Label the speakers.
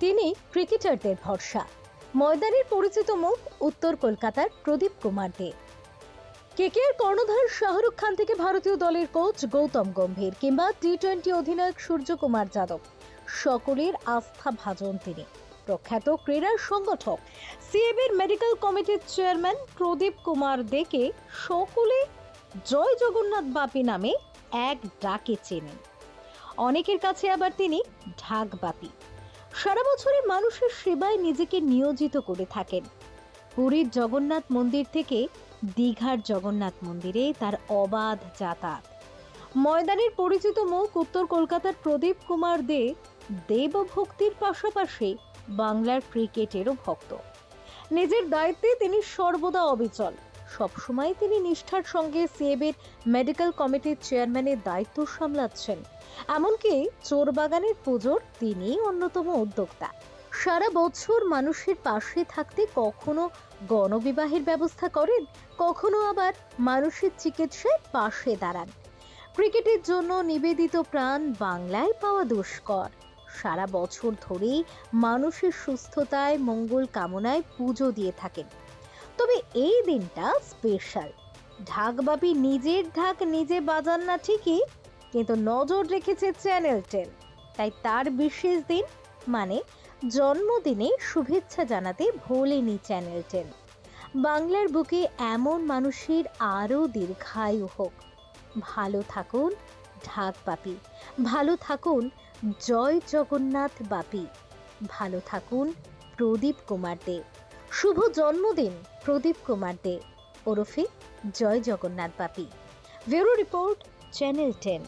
Speaker 1: তিনি ক্রিকেটারদের ভরসা। ময়দানের পরিচিত মুখ উত্তর কলকাতার প্রদীপ কুমার দে। কেকের কর্ণধার শাহরুখ খান থেকে ভারতীয় দলের কোচ গৌতম গম্ভীর কিংবা টি টোয়েন্টি অধিনায়ক সূর্যকুমার যাদব। সকলের আস্থা ভাজন তিনি। প্রখ্যাত ক্রীড়া সংগঠক সিএবির মেডিকেল কমিটির চেয়ারম্যান প্রদীপ কুমার দেকে সকলে জয় জগন্নাথ বাপি নামে এক ডাকে চেনেন। অনেকের কাছে আবার তিনি ঢাক বাপি। সারা বছরে মানুষের সেবায় নিজেকে নিয়োজিত করে থাকেন। পুরীর জগন্নাথ মন্দির থেকে দীঘার জগন্নাথ মন্দিরে তার অবাধ যাতায়াত। ময়দানের পরিচিত মুখ উত্তর কলকাতার প্রদীপ কুমার দে দেবভক্তির পাশাপাশি বাংলার ক্রিকেটেরও ভক্ত। নিজের দায়িত্বে তিনি সর্বদা অবিচল। সবসময় তিনি নিষ্ঠার সঙ্গে সিএবির মেডিকেল কমিটির চেয়ারম্যানের দায়িত্ব সামলাচ্ছেন। এমনকি চোরবাগানের পুজোর তিনি অন্যতম উদ্যোক্তা। সারা বছর মানুষের পাশে থাকতে কখনো গণবিবাহের ব্যবস্থা করেন, কখনো আবার মানুষের চিকিৎসায় পাশে দাঁড়ান। ক্রিকেটের জন্য নিবেদিত প্রাণ বাংলায় পাওয়া দুষ্কর। সারা বছর ধরেই মানুষের সুস্থতায় মঙ্গল কামনায় পুজো দিয়ে থাকেন। তবে এই দিনটা স্পেশাল ঢাকবাপি নিজের ঢাক নিজে বাজান না ঠিকই, কিন্তু নজর রেখেছে চ্যানেল টেন তাই তার বিশেষ দিন মানে জন্মদিনে শুভেচ্ছা জানাতে ভোলেনি চ্যানেল টেন বাংলার বুকে এমন মানুষের আরও দীর্ঘায়ু হোক। ভালো থাকুন ঢাক বাপি, ভালো থাকুন জয় জগন্নাথ বাপি, ভালো থাকুন প্রদীপ কুমার দে। শুভ জন্মদিন। প্রদীপ কুমার দে ওরফে Joy Jagannath Bapi. Bureau report channel ten